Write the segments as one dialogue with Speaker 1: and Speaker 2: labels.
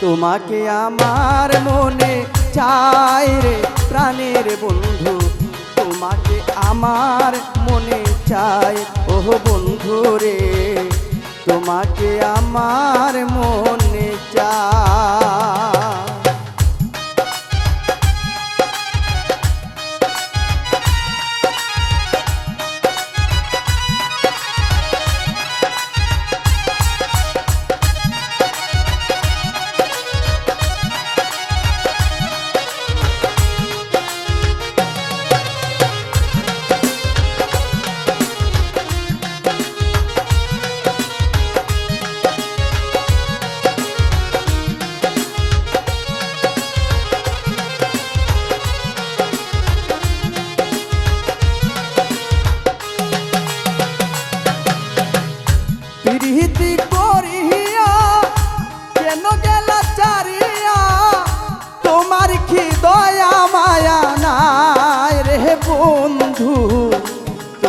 Speaker 1: তোমাকে আমার মনে চাই রে প্রাণের বন্ধু। তোমাকে আমার মনে চাই, ওহ বন্ধু রে। তোমাকে আমার মনে চাই।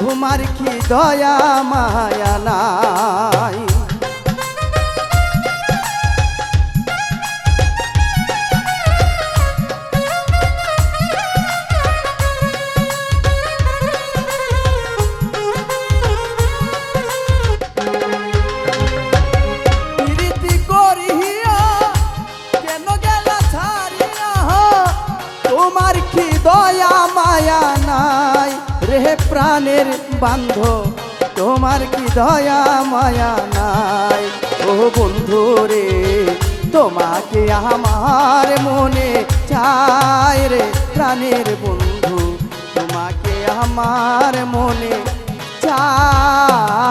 Speaker 1: তোমার কি দয়া মায়া নাই? দয়া মায়া প্রাণের বান্ধ তোমার কি দয়া, মায়া নাই? ও বন্ধু রে, তোমাকে আমার মনে চায় রে প্রাণের বন্ধু, তোমাকে আমার মনে চাই।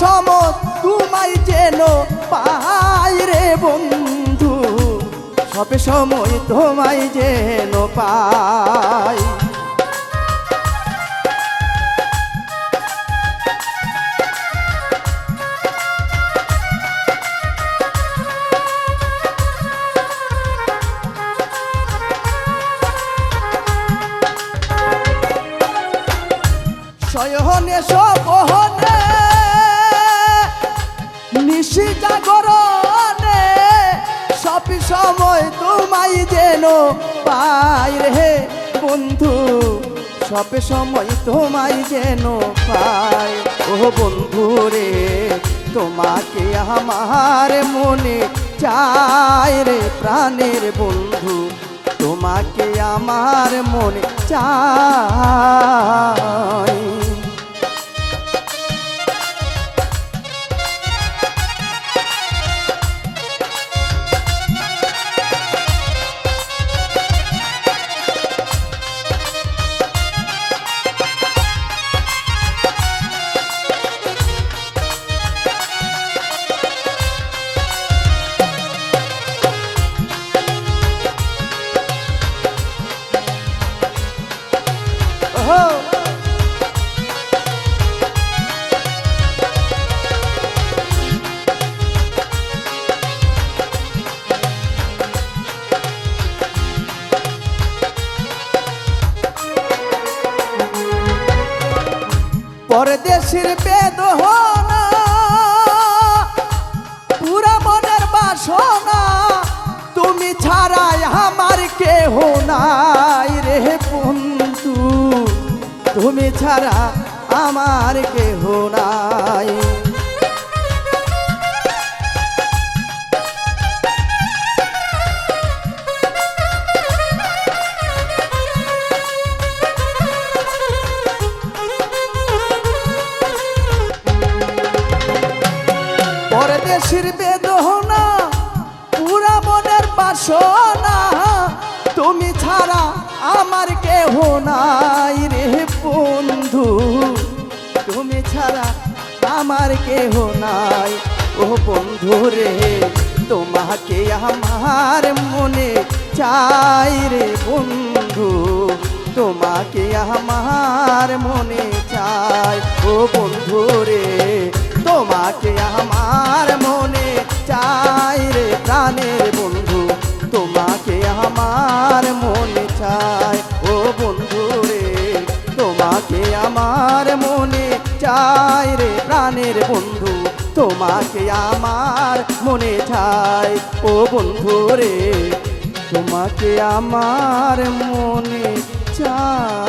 Speaker 1: সম তোমায় যেন পাই রে বন্ধু। সব সময় তোমায় যেন পাই। শয়নে সপহনে নিশি জাগরণে সব সময় তোমায় যেন পাই রে বন্ধু, সব সময় তোমায় যেন পাই। ও বন্ধু রে, তোমাকে আমার মনে চাই রে প্রাণের বন্ধু, তোমাকে আমার মনে চাই। Oh! পরদেশের বেদনা পুরা মনের বাসনা তুমি ছাড়া আমার কেহ নাই। পরদেশের বেদনা পুরা মনের বাসনা তুমি ছাড়া আমার কেহ নাই রে বন্ধু। তুমি ছাড়া আমার কেহ নাই। ও বন্ধু রে, তোমাকে আমার মনে চাই রে বন্ধু। তোমাকে আমার মনে চাই। ও বন্ধু রে, তোমাকে বন্ধু তোমাকে আমার মনে চাই ও বন্ধু রে তোমাকে আমার মনে চাই